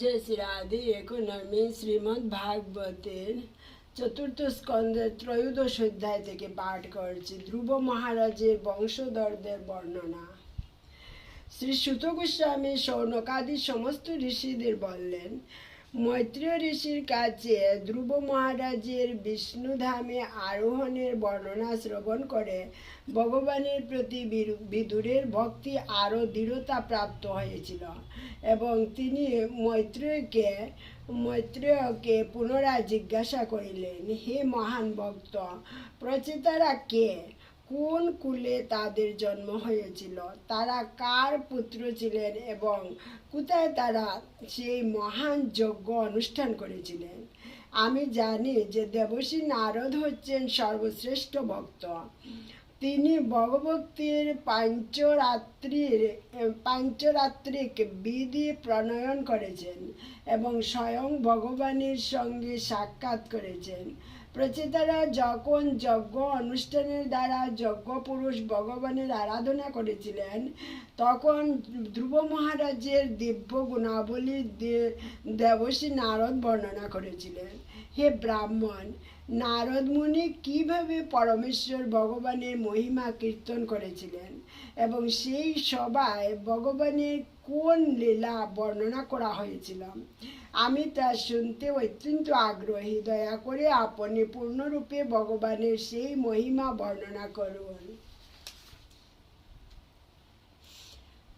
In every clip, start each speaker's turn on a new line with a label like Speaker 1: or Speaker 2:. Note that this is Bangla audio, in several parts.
Speaker 1: জয় শ্রীরাধি এখন আমি শ্রীমদ্ ভাগবতের চতুর্থ স্কন্ধের ত্রয়োদশ অধ্যায় থেকে পাঠ করছি। ধ্রুব মহারাজের বংশধরদের বর্ণনা। শ্রী সুত গোস্বামী সৌনকাদি সমস্ত ঋষিদের বললেন মৈত্রীয় ঋষির কাছে ধ্রুব মহারাজের বিষ্ণুধামে আরোহণের বর্ণনা শ্রবণ করে, ভগবানের প্রতি বিদুরের ভক্তি আরও দৃঢ়তা প্রাপ্ত হয়েছিল এবং তিনি মৈত্রেয়কে মৈত্রেয়কে পুনরায় জিজ্ঞাসা করিলেন, হে মহান ভক্ত, প্রচেতারা কে? কোন কুলে তাদের জন্ম হয়েছিল? তারা কার পুত্র ছিলেন এবং কোথায় তারা সেই মহান যজ্ঞ অনুষ্ঠান করেছিলেন? আমি জানি যে দেবশ্রী নারদ হচ্ছেন সর্বশ্রেষ্ঠ ভক্ত। তিনি ভগভক্তির পাঞ্চরাত্রির, পাঞ্চরাত্রিক বিধি প্রণয়ন করেছেন এবং স্বয়ং ভগবানের সঙ্গে সাক্ষাৎ করেছেন। প্রচেতারা যখন যজ্ঞ অনুষ্ঠানের দ্বারা যজ্ঞ পুরুষ ভগবানের আরাধনা করেছিলেন, তখন ধ্রুব মহারাজের দিব্য গুণাবলী দেবশ্রী নারদ বর্ণনা করেছিলেন। হে ব্রাহ্মণ, নারদ মুনি কীভাবে পরমেশ্বর ভগবানের মহিমা কীর্তন করেছিলেন? এবং সেই সভায় ভগবানের কোন লীলা বর্ণনা করা হয়েছিল? আমি তা শুনতে অত্যন্ত আগ্রহী। দয়া করে আপনি পূর্ণরূপে ভগবানের সেই মহিমা বর্ণনা করুন।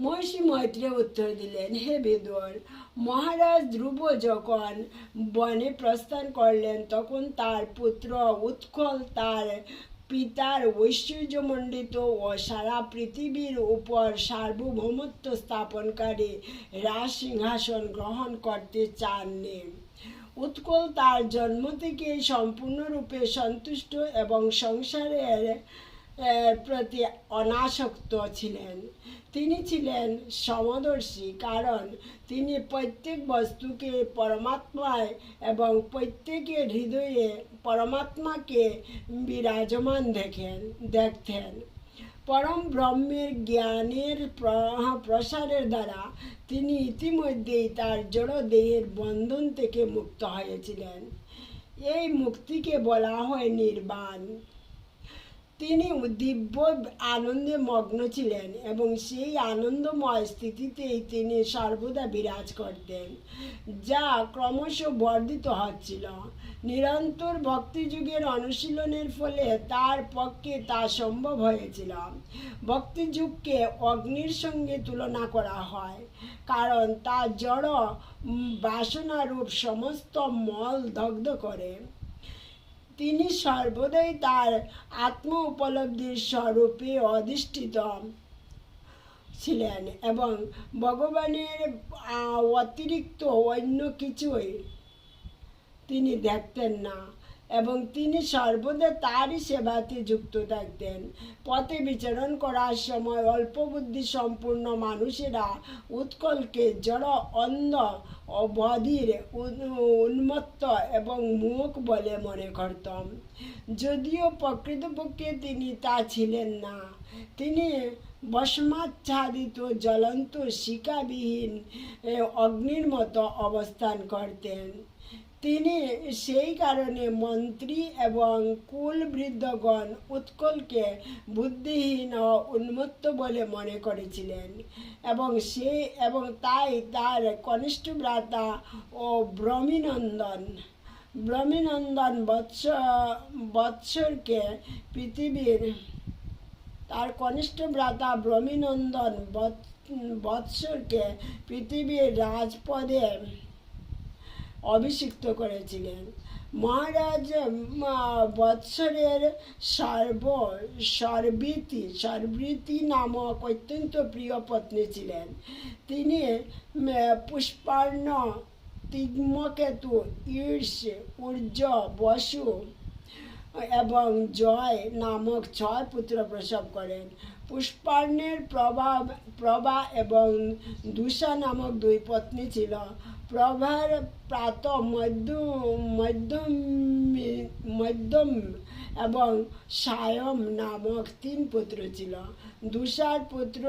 Speaker 1: মহর্ষি মৈত্রে উত্তর দিলেন, হে বেদর, মহারাজ ধ্রুব যখন বনে প্রস্থান করলেন, তখন তার পুত্র উৎকল তার পিতার ঐশ্বর্যমণ্ডিত ও সারা পৃথিবীর উপর সার্বভৌমত্ব স্থাপনকারী রাজ সিংহাসন গ্রহণ করতে চাননি। উৎকল তার জন্ম থেকে সম্পূর্ণরূপে সন্তুষ্ট এবং সংসারের প্রতি অনাসক্ত ছিলেন। তিনি ছিলেন সমদর্শী কারণ তিনি প্রত্যেক বস্তুকে পরমাত্মায় এবং প্রত্যেকের হৃদয়ে পরমাত্মাকে বিরাজমান দেখেন, দেখতেন। পরম ব্রহ্মের জ্ঞানের প্র- প্রসারের দ্বারা তিনি ইতিমধ্যেই তার জড় দেহের বন্ধন থেকে মুক্ত হয়েছিলেন। এই মুক্তিকে বলা হয় নির্বাণ। তিনি দিব্য আনন্দে মগ্ন ছিলেন এবং সেই আনন্দময় স্থিতিতেই তিনি সর্বদা বিরাজ করতেন, যা ক্রমশ বর্ধিত হচ্ছিল। নিরন্তর ভক্তিযুগের অনুশীলনের ফলে তার পক্ষে তা সম্ভব হয়েছিল। ভক্তিযুগকে অগ্নির সঙ্গে তুলনা করা হয়, কারণ তা জড় বাসনারূপ সমস্ত মল দগ্ধ করে। তিনি সর্বদাই তার আত্ম উপলব্ধির স্বরূপে অধিষ্ঠিত ছিলেন এবং ভগবানের অতিরিক্ত অন্য কিছুই তিনি দেখতেন না। এবং তিনি সর্বদা তারই সেবাতে যুক্ত থাকতেন। পথে বিচরণ করার সময় অল্প বুদ্ধি সম্পূর্ণ মানুষেরা উৎকলকে জড়, অন্ধ ও বধির উন্মত্ত এবং মুখ বলে মনে করতাম যদিও প্রকৃতপক্ষে তিনি তা ছিলেন না। তিনি বসমাচ্ছাদিত জ্বলন্ত শিকাবিহীন অগ্নির মতো অবস্থান করতেন। তিনি সেই কারণে মন্ত্রী এবং কুল বৃদ্ধগণ উৎকলকে বুদ্ধিহীন ও উন্মত্ত বলে মনে করেছিলেন এবং সে এবং তাই তার কনিষ্ঠ ভ্রাতা ও ব্রহ্মীনন্দন ব্রহ্মীনন্দন বৎস, বৎসরকে পৃথিবীর তার কনিষ্ঠ ভ্রাতা ব্রহ্মীনন্দন বৎ- বৎসরকে পৃথিবীর রাজপদে অভিষিক্ত করেছিলেন। মহারাজ বৎসরের সর্ব, সর্বীতি, সর্বৃতি নামক অত্যন্ত প্রিয় পত্নী ছিলেন। তিনি পুষ্পার্ণ, তিগ্মকেতু, ঈর্ষ, ঊর্জ, বসু এবং জয় নামক ছয় পুত্র প্রসব করেন। পুষ্পার্ণের প্রভাব, প্রভা এবং দুষা নামক দুই পত্নী ছিল। প্রভার প্রাত মধ্য, মধ্যম মধ্যম এবং সায়ম নামক তিন পুত্র ছিল। দুষার পুত্র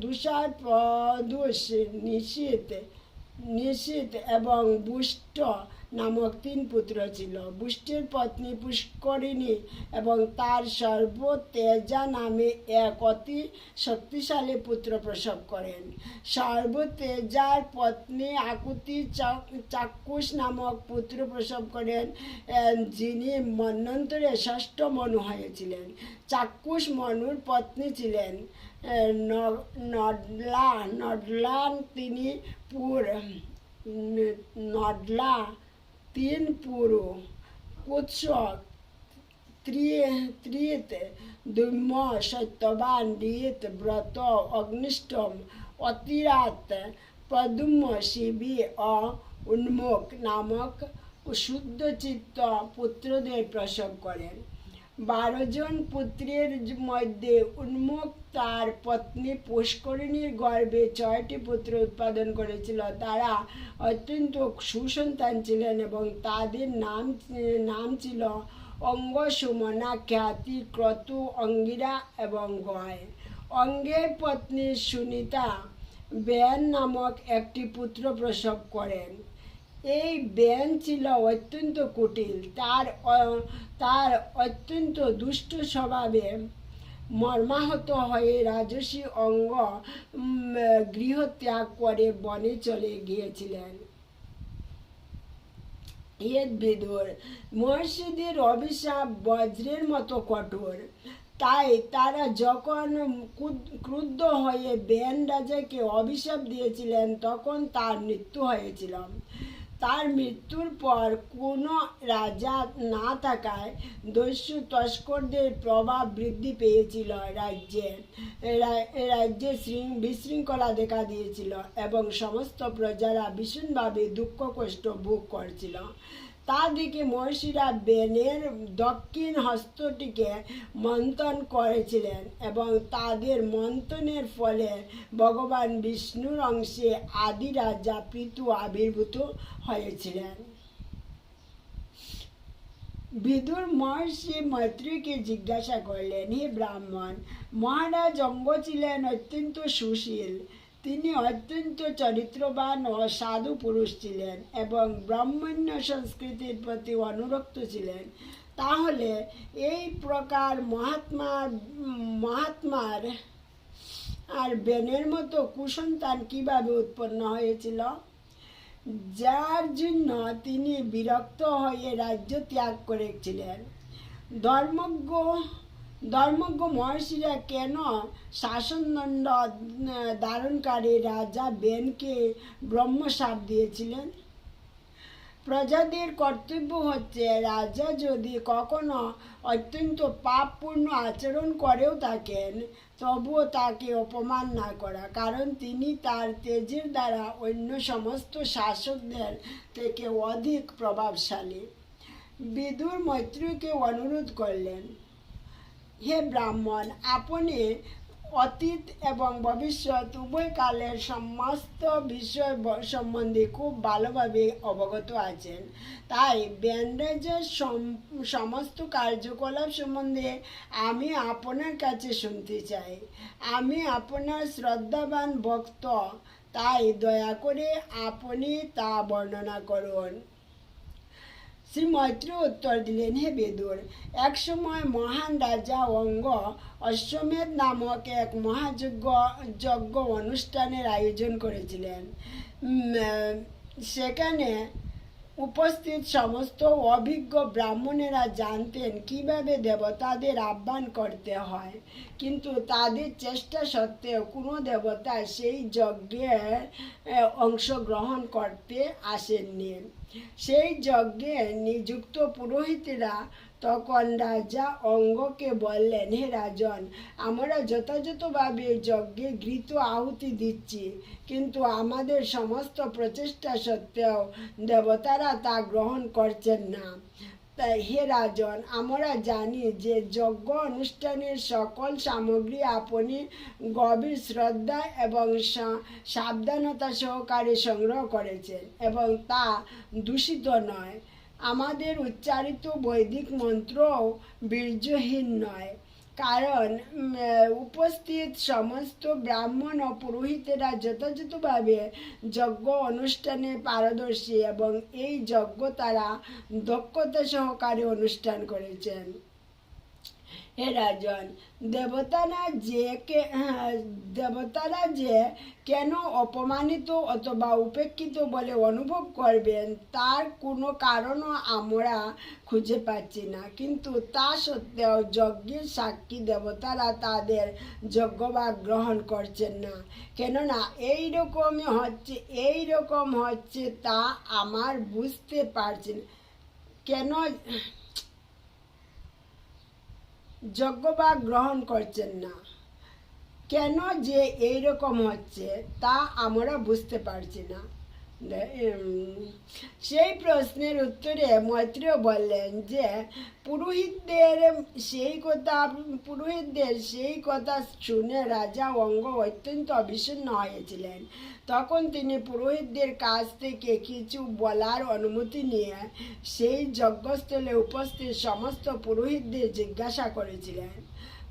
Speaker 1: দুষার প্রদোষ নিশীত নিশিত এবং বুষ্ট নামক তিন পুত্র ছিল। বুষ্টির পত্নী পুষ্করিণী এবং তার সর্বতেজা নামে এক অতি শক্তিশালী পুত্র প্রসব করেন। সর্বতেজার পত্নী আকুতি চাক- চাক্ষুষ নামক পুত্র প্রসব করেন যিনি মন্বন্তরে ষষ্ঠ মনু হয়েছিলেন। চাক্ষুষ মনুর পত্নী ছিলেন নডলা নডলা তিনি পুর নডলা তিন পুরু কুৎস ত্রিত দুম্য সত্যবান রিত ব্রত অগ্নিষ্টম অতিরাত প্রদুম্য শিবি অ উন্মুখ নামক শুদ্ধ চিত্ত পুত্রদের প্রসব করেন। বারো জন পুত্রের মধ্যে উন্মুখ তার পত্নী পুষ্করিণীর গর্ভে ছয়টি পুত্র উৎপাদন করেছিল। তারা অত্যন্ত সুসন্তান ছিলেন এবং তাদের নাম নাম ছিল অঙ্গ সুমনা খ্যাতি, ক্রতু, অঙ্গিরা এবং গয়। অঙ্গের পত্নী সুনিতা বেন নামক একটি পুত্র প্রসব করেন। এই বেন ছিল অত্যন্ত কুটিল তার তার অত্যন্ত দুষ্ট স্বভাবে মর্মাহত হয়ে রাজসী অঙ্গ গৃহত্যাগ করে বনে চলে গিয়েছিলেন। এর বিদুর, মহর্ষিদের অভিশাপ বজ্রের মতো কঠোর। তাই তারা যখন ক্রুদ্ধ হয়ে বেন রাজাকে অভিশাপ দিয়েছিলেন, তখন তার মৃত্যু হয়েছিল। তার মৃত্যুর পর কোনো রাজা না থাকায় দস্যু তস্করদের প্রভাব বৃদ্ধি পেয়েছিল। রাজ্যে রাজ্যে বিশৃঙ্খলা দেখা দিয়েছিল এবং সমস্ত প্রজারা ভীষণভাবে দুঃখ কষ্ট ভোগ করছিল। তা দেখে মহর্ষিরা বেনের দক্ষিণ হস্তটিকে মন্থন করেছিলেন এবং তাদের মন্থনের ফলে ভগবান বিষ্ণুর অংশে আদি রাজা পৃথু আবির্ভূত হয়েছিলেন। বিদুর মহর্ষি মৈত্রীকে জিজ্ঞাসা করলেন, হে ব্রাহ্মণ, মহারাজ অঙ্গ ছিলেন অত্যন্ত সুশীল তিনি অত্যন্ত চরিত্রবান ও সাধু পুরুষ ছিলেন এবং ব্রাহ্মণ্য সংস্কৃতির প্রতি অনুরক্ত ছিলেন। তাহলে এই প্রকার মহাত্মার মহাত্মার আর বেনের মতো কুসন্তান কীভাবে উৎপন্ন হয়েছিল? যার জন্য তিনি বিরক্ত হয়ে রাজ্য ত্যাগ করেছিলেন। ধর্মজ্ঞ ধর্মজ্ঞ মহর্ষিরা কেন শাসনদণ্ড ধারণকারী রাজা বেনকে ব্রহ্মসাপ দিয়েছিলেন? প্রজাদের কর্তব্য হচ্ছে রাজা যদি কখনো অত্যন্ত পাপপূর্ণ আচরণ করেও থাকেন, তবুও তাকে অপমান না করা। কারণ তিনি তার তেজের দ্বারা অন্য সমস্ত শাসকদের থেকে অধিক প্রভাবশালী। বিদুর মৈত্রীকে অনুরোধ করলেন হে ব্রাহ্মণ, আপনি অতীত এবং ভবিষ্যৎ উভয় কালের সমস্ত বিষয় সম্বন্ধে খুব ভালোভাবে অবগত আছেন। তাই ব্যান্ডেজের সম- সমস্ত কার্যকলাপ সম্বন্ধে আমি আপনার কাছে শুনতে চাই। আমি আপনার শ্রদ্ধাবান ভক্ত, তাই দয়া করে আপনি তা বর্ণনা করুন। শ্রী মৈত্র উত্তর দিলেন হে বেদুর এক সময় মহান রাজা অঙ্গ অশ্বমেধ নামক এক মহাযজ্ঞ যজ্ঞ অনুষ্ঠানের আয়োজন করেছিলেন। সেখানে উপস্থিত সমস্ত অভিজ্ঞ ব্রাহ্মণেরা জানতেন কীভাবে দেবতাদের আহ্বান করতে হয়। কিন্তু তাদের চেষ্টা সত্ত্বেও কোনো দেবতা সেই যজ্ঞে অংশগ্রহণ করতে আসেননি। সেই যজ্ঞে নিযুক্ত পুরোহিতেরা তখন রাজা অঙ্গকে বললেন, হে রাজন, আমরা যথাযথভাবে যজ্ঞে ঘৃত আহুতি দিচ্ছি, কিন্তু আমাদের সমস্ত প্রচেষ্টা সত্ত্বেও দেবতারা তা গ্রহণ করছেন না। তাই হে রাজন, আমরা জানি যে যজ্ঞ অনুষ্ঠানের সকল সামগ্রী আপনি গভীর শ্রদ্ধা এবং সাবধানতা সহকারে সংগ্রহ করেছেন এবং তা দূষিত নয়। আমাদের উচ্চারিত বৈদিক মন্ত্র বীর্যহীন নয়। কারণ উপস্থিত সমস্ত ব্রাহ্মণ ও পুরোহিতেরা যথাযথভাবে যজ্ঞ অনুষ্ঠানে পারদর্শী এবং এই যজ্ঞ তারা দক্ষতা সহকারে অনুষ্ঠান করেছেন। হে রাজন দেবতারা যে দেবতারা যে কেন অপমানিত অথবা উপেক্ষিত বলে অনুভব করবেন, তার কোনো কারণও আমরা খুঁজে পাচ্ছি না। কিন্তু তা সত্ত্বেও যজ্ঞের সাক্ষী দেবতারা তাদের যজ্ঞভাগ গ্রহণ করছেন না। কেননা এই রকমই হচ্ছে এই রকম হচ্ছে তা আমার বুঝতে পারছি না। কেন যজ্ঞভাগ গ্রহণ করছেন না। কেন যে এইরকম হচ্ছে তা আমরা বুঝতে পারছি না। সেই প্রশ্নের উত্তরে মৈত্রেয় বললেন যে, পুরোহিতদের সেই কথা, পুরোহিতদের সেই কথা শুনে রাজা অঙ্গ অত্যন্ত অবিষণ্ণ হয়েছিলেন। তখন তিনি পুরোহিতদের কাছ থেকে কিছু বলার অনুমতি নিয়ে সেই যজ্ঞস্থলে উপস্থিত সমস্ত পুরোহিতদের জিজ্ঞাসা করেছিলেন।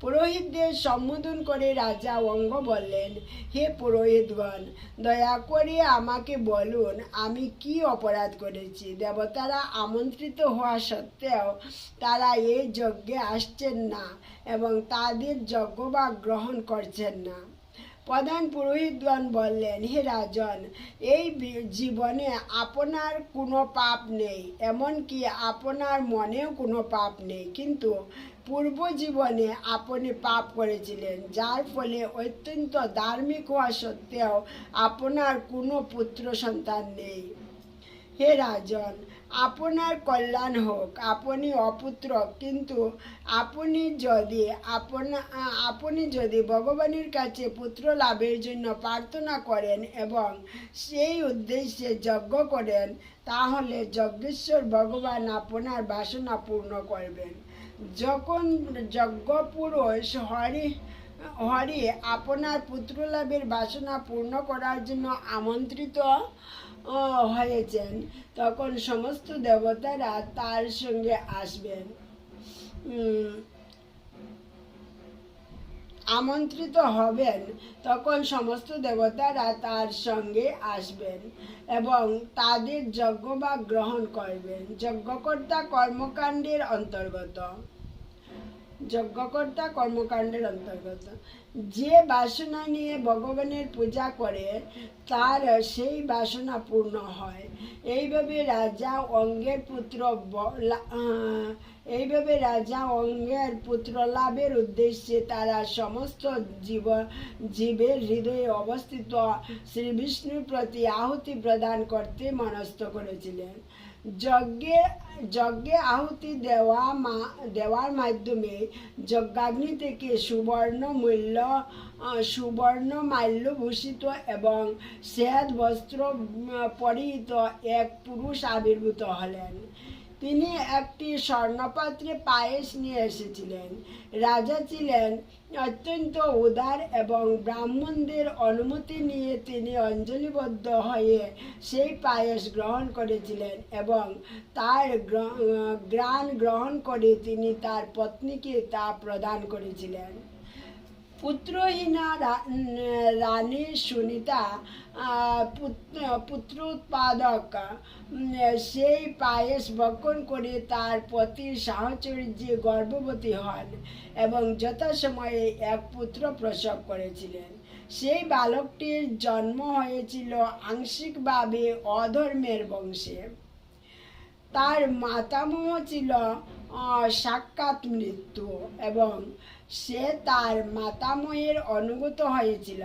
Speaker 1: পুরোহিতদের সম্বোধন করে রাজা অঙ্গ বললেন, হে পুরোহিতগণ, দয়া করে আমাকে বলুন, আমি কি অপরাধ করেছি? দেবতারা আমন্ত্রিত হওয়া সত্ত্বেও তারা এই যজ্ঞে আসছেন না এবং তাদের যজ্ঞ বা গ্রহণ করছেন না। প্রধান পুরোহিতগণ বললেন, হে রাজন, এই জীবনে আপনার কোনো পাপ নেই, এমনকি আপনার মনেও কোনো পাপ নেই। কিন্তু পূর্ব জীবনে আপনি পাপ করেছিলেন, যার ফলে অত্যন্ত ধার্মিক হওয়া সত্ত্বেও আপনার কোনো পুত্র সন্তান নেই। হে রাজন আপনার কল্যাণ হোক, আপনি অপুত্র, কিন্তু আপনি যদি আপনা, আপনি যদি ভগবানের কাছে পুত্র লাভের জন্য প্রার্থনা করেন এবং সেই উদ্দেশ্যে যজ্ঞ করেন, তাহলে যজ্ঞেশ্বর ভগবান আপনার বাসনা পূর্ণ করবেন। যখন যজ্ঞ পুরুষ হরি হরি, আপনার পুত্র লাভের বাসনা পূর্ণ করার জন্য আমন্ত্রিত হয়েছেন। তখন সমস্ত দেবতারা তার সঙ্গে আসবেন। আমন্ত্রিত হবেন। তখন সমস্ত দেবতারা তার সঙ্গে আসবেন এবং তাদের যজ্ঞ বা গ্রহণ করবেন। যজ্ঞকর্তা কর্মকাণ্ডের অন্তর্গত। যজ্ঞকর্তা কর্মকাণ্ডের অন্তর্গত। যে বাসনা নিয়ে ভগবানের পূজা করে, তার সেই বাসনা পূর্ণ হয়। এইভাবে রাজা অঙ্গের পুত্র এইভাবে রাজা অঙ্গের পুত্র লাভের উদ্দেশ্যে তারা সমস্ত জীব, জীবের হৃদয়ে অবস্থিত শ্রীবিষ্ণুর প্রতি আহুতি প্রদান করতে মনস্থ করেছিলেন। যজ্ঞে যজ্ঞে আহুতি দেওয়া মা, দেওয়ার মাধ্যমে যজ্ঞাগ্নি থেকে সুবর্ণ মূল্য সুবর্ণ মাল্যভূষিত এবং শ্বেত বস্ত্র পরিহিত এক পুরুষ আবির্ভূত হলেন। তিনি একটি স্বর্ণপাত্রে পায়েস নিয়ে এসেছিলেন। রাজা ছিলেন অত্যন্ত উদার এবং ব্রাহ্মণদের অনুমতি নিয়ে তিনি অঞ্জলিবদ্ধ হয়ে সেই পায়েস গ্রহণ করেছিলেন এবং তার গ্র- গ্রাণ গ্রহণ করে তিনি তার পত্নীকে তা প্রদান করেছিলেন। পুত্রহীনা রানী সুনিতা আহ, পুত- পুত্র উৎপাদক সেই পায়েস ভক্ষণ করে তার পতির সাহচর্যে গর্ভবতী হন এবং যথাসময়ে এক পুত্র প্রসব করেছিলেন। সেই বালকটির জন্ম হয়েছিল আংশিকভাবে অধর্মের বংশে। তার মাতামহ ছিল সাক্ষাৎ মৃত্যু এবং সে তার মাতামহের অনুগত হয়েছিল।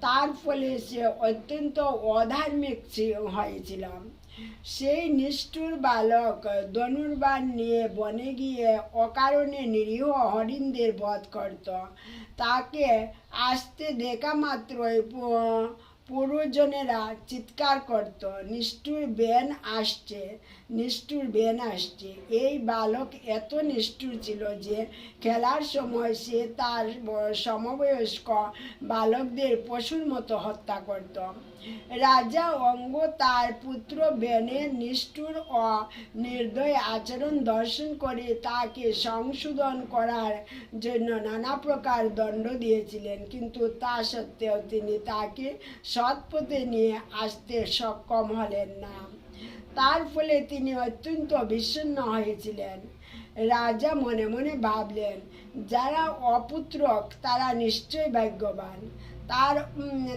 Speaker 1: তার ফলে সে অত্যন্ত অধার্মিক হয়েছিল। সেই নিষ্ঠুর বালক ধনুর্বাণ নিয়ে বনে গিয়ে অকারণে নিরীহ হরিণদের বধ করত। তাকে আসতে দেখা মাত্রই পু- পুরুষজনেরা চিৎকার করত। নিষ্ঠুর বেন আসছে। নিষ্ঠুর বেন আসছে। এই বালক এত নিষ্ঠুর ছিল যে খেলার সময় সে তার সমবয়স্ক বালকদের পশুর মতো হত্যা করত। রাজা অঙ্গ তার পুত্র বেনের নিষ্ঠুর ও নির্দয় আচরণ দর্শন করে তাকে সংশোধন করার জন্য নানা প্রকার দণ্ড দিয়েছিলেন। কিন্তু তা সত্ত্বেও তিনি তাকে সৎপথে নিয়ে আসতে সক্ষম হলেন না। তার ফলে তিনি অত্যন্ত বিষণ্ণ হয়েছিলেন। রাজা মনে মনে ভাবলেন, যারা অপুত্রক, তারা নিশ্চয় ভাগ্যবান। তার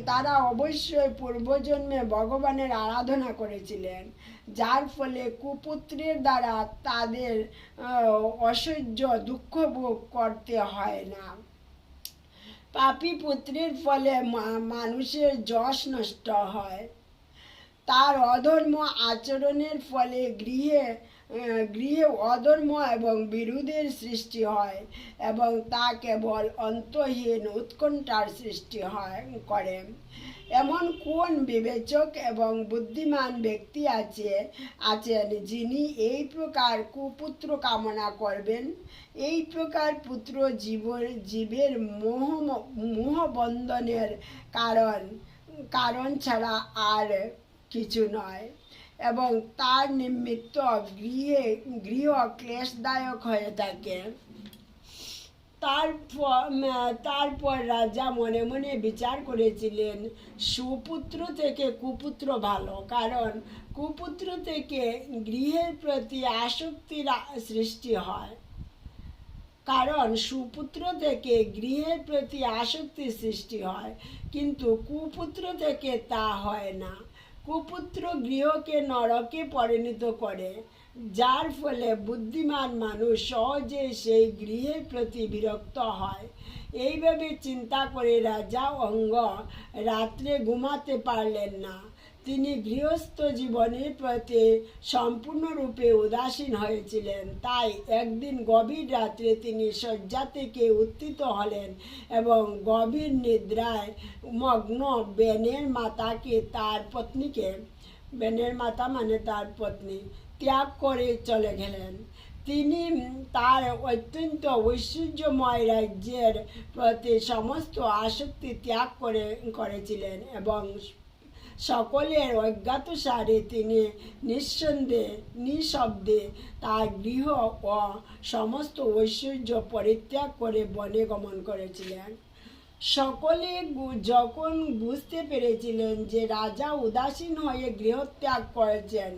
Speaker 1: তারা অবশ্যই পূর্বজন্মে ভগবানের আরাধনা করেছিলেন, যার ফলে কুপুত্রের দ্বারা তাদের অসহ্য দুঃখ ভোগ করতে হয় না। পাপী পুত্রের ফলে মানুষের যশ নষ্ট হয়। তার অধর্ম আচরণের ফলে গৃহে গৃহে অধর্ম এবং বিরোধের সৃষ্টি হয় এবং তা কেবল অন্তহীন উৎকণ্ঠার সৃষ্টি হয়, করে। এমন কোন বিবেচক এবং বুদ্ধিমান ব্যক্তি আছে, আছেন যিনি এই প্রকার কুপুত্র কামনা করবেন? এই প্রকার পুত্র জীব জীবের মোহ মোহবন্ধনের কারণ কারণ ছাড়া আর কিছু নয়। এবং তার নিমিত্ত গৃহে, গৃহ ক্লেশদায়ক হয়ে থাকে। তারপর তারপর রাজা মনে মনে বিচার করেছিলেন, সুপুত্র থেকে কুপুত্র ভালো। কারণ কুপুত্র থেকে গৃহের প্রতি আসক্তির সৃষ্টি হয়। কারণ সুপুত্র থেকে গৃহের প্রতি আসক্তি সৃষ্টি হয়, কিন্তু কুপুত্র থেকে তা হয় না। কুপুত্র গৃহকে নরকে পরিণত করে, যার ফলে বুদ্ধিমান মানুষ সহজে সেই গৃহের প্রতি বিরক্ত হয়। এইভাবে চিন্তা করে রাজা অঙ্গ রাত্রে ঘুমাতে পারলেন না। তিনি গৃহস্থ জীবনের প্রতি সম্পূর্ণরূপে উদাসীন হয়েছিলেন। তাই একদিন গভীর রাত্রে তিনি শয্যা থেকে উত্থিত হলেন এবং গভীর নিদ্রায় মগ্ন বেনের মাতাকে তার পত্নীকে, বেনের মাতা মানে তার পত্নী, ত্যাগ করে চলে গেলেন। তিনি তার অত্যন্ত ঐশ্বর্যময় রাজ্যের প্রতি সমস্ত আসক্তি ত্যাগ করে, করেছিলেন এবং সকলের অজ্ঞাত সারে তিনি নিঃসন্দেহে, নিঃশব্দে তার গৃহ ও সমস্ত ঐশ্বর্য পরিত্যাগ করে বনে গমন করেছিলেন। সকলে যখন বুঝতে পেরেছিলেন যে রাজা উদাসীন হয়ে গৃহত্যাগ করেছেন,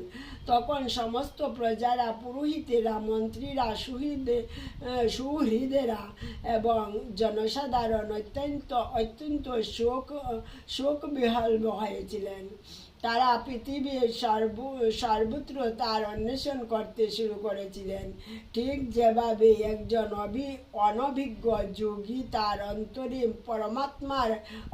Speaker 1: তখন সমস্ত প্রজারা, পুরোহিতেরা, মন্ত্রীরা, সুহৃদে সুহৃদেরা এবং জনসাধারণ অত্যন্ত অত্যন্ত শোক শোক বিহল হয়েছিলেন। তারা পৃথিবীর সর্ব সর্বত্র তার অন্বেষণ করতে শুরু করেছিলেন। ঠিক যেভাবে একজন অভি, অনভিজ্ঞ যোগী তার অন্তরে পরমাত্মার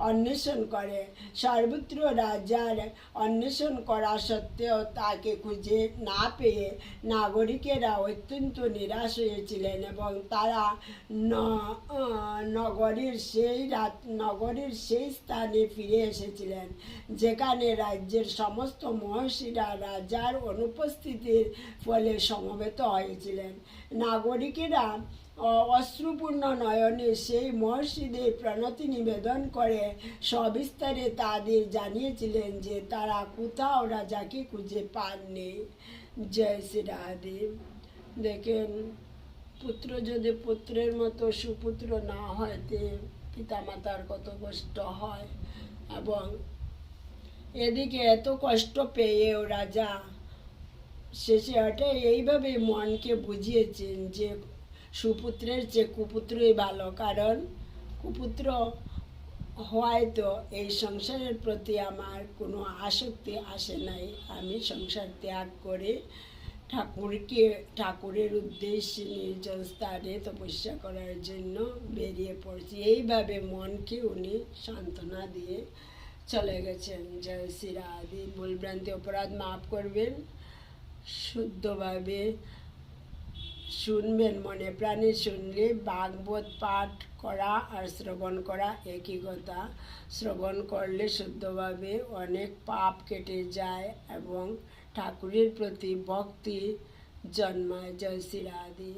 Speaker 1: অন্বেষণ করে, সর্বত্র রাজার অন্বেষণ করা সত্ত্বেও তাকে খুঁজে না পেয়ে নাগরিকেরা অত্যন্ত নিরাশ হয়েছিলেন এবং তারা নগরীর সেই রাত, নগরীর সেই স্থানে ফিরে এসেছিলেন, যেখানে রাজ্যের সমস্ত মহর্ষিরা রাজার অনুপস্থিতির ফলে সমবেত হয়েছিলেন। নাগরিকেরা অশ্রুপূর্ণ নয়নে সেই মহর্ষিদের প্রণতি নিবেদন করে সবিস্তারে তাদের জানিয়েছিলেন যে তারা কোথাও রাজাকে খুঁজে পাননি। জয় শ্রী রাধেব দেখেন, পুত্র যদি পুত্রের মতো সুপুত্র না হয়, তে পিতামাতার কত কষ্ট হয়। এবং এদিকে এত কষ্ট পেয়েও রাজা শেষে হটে এইভাবে মনকে বুঝিয়েছেন যে সুপুত্রের চেয়ে কুপুত্রই ভালো, কারণ কুপুত্র হয়তো এই সংসারের প্রতি আমার কোনো আসক্তি আসে নাই। আমি সংসার ত্যাগ করে ঠাকুরকে, ঠাকুরের উদ্দেশ্যে, নির্জন স্থানে তপস্যা করার জন্য বেরিয়ে পড়ছি। এইভাবে মনকে উনি সান্ত্বনা দিয়ে চলে গেছেন জয় রাধে ভুলভ্রান্তি অপরাধ মাফ করবেন, শুদ্ধভাবে শুনবেন, মনে প্রাণে শুনলে ভাগবত পাঠ করা আর শ্রবণ করা একই কথা। শ্রবণ করলে শুদ্ধভাবে অনেক পাপ কেটে যায় এবং ঠাকুরের প্রতি ভক্তি জন্মায়। জয় শ্রী রাধে